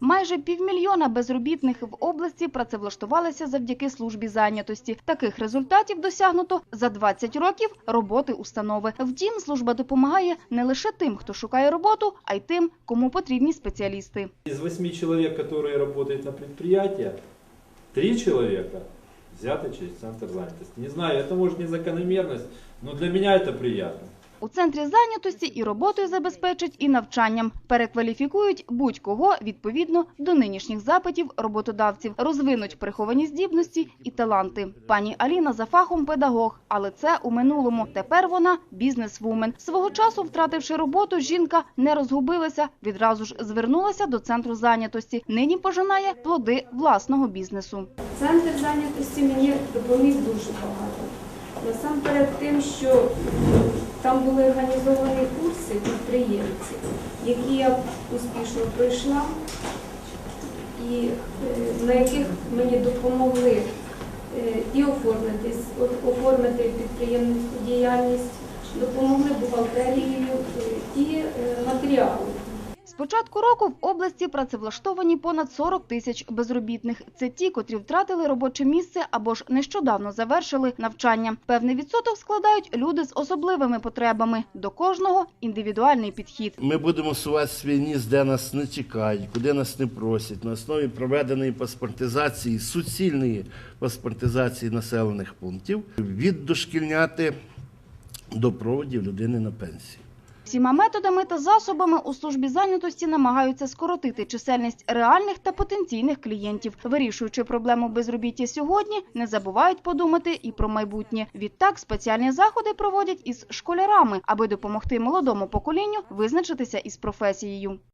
Майже півмільйона безробітних в області працевлаштувалися завдяки службі зайнятості. Таких результатів досягнуто за 20 років роботи установи. Втім, служба допомагає не лише тим, хто шукає роботу, а й тим, кому потрібні спеціалісти. Из восьми человек, которые работают на предприятии, три человека взяты через центр занятости. Не знаю, это может не закономерность, но для меня это приятно. У центрі зайнятості і роботою забезпечать, і навчанням. Перекваліфікують будь-кого відповідно до нинішніх запитів роботодавців, розвинуть приховані здібності і таланти. Пані Аліна за фахом педагог, але це у минулому. Тепер вона бізнесвумен. Свого часу, втративши роботу, жінка не розгубилася, відразу ж звернулася до центру зайнятості. Нині пожинає плоди власного бізнесу. Центр зайнятості мені допоміг дуже багато. Насамперед тим, що там були організовані курси підприємців, які я успішно пройшла, і е, на яких мені допомогли е, і оформити, оформити підприємницьку діяльність, допомогли бухгалтерією е, і матеріалом. Початку року в області працевлаштовані понад 40 тисяч безробітних. Це ті, котрі втратили робоче місце або ж нещодавно завершили навчання. Певний відсоток складають люди з особливими потребами. До кожного індивідуальний підхід. Ми будемо сувати свій ніс, де нас не чекають, куди нас не просять, на основі проведеної паспортизації, суцільної паспортизації населених пунктів, від дошкільняти до проводів людини на пенсії. Всіма методами та засобами у службі зайнятості намагаються скоротити чисельність реальних та потенційних клієнтів. Вирішуючи проблему безробіття сьогодні, не забувають подумати і про майбутнє. Відтак спеціальні заходи проводять із школярами, аби допомогти молодому поколінню визначитися із професією.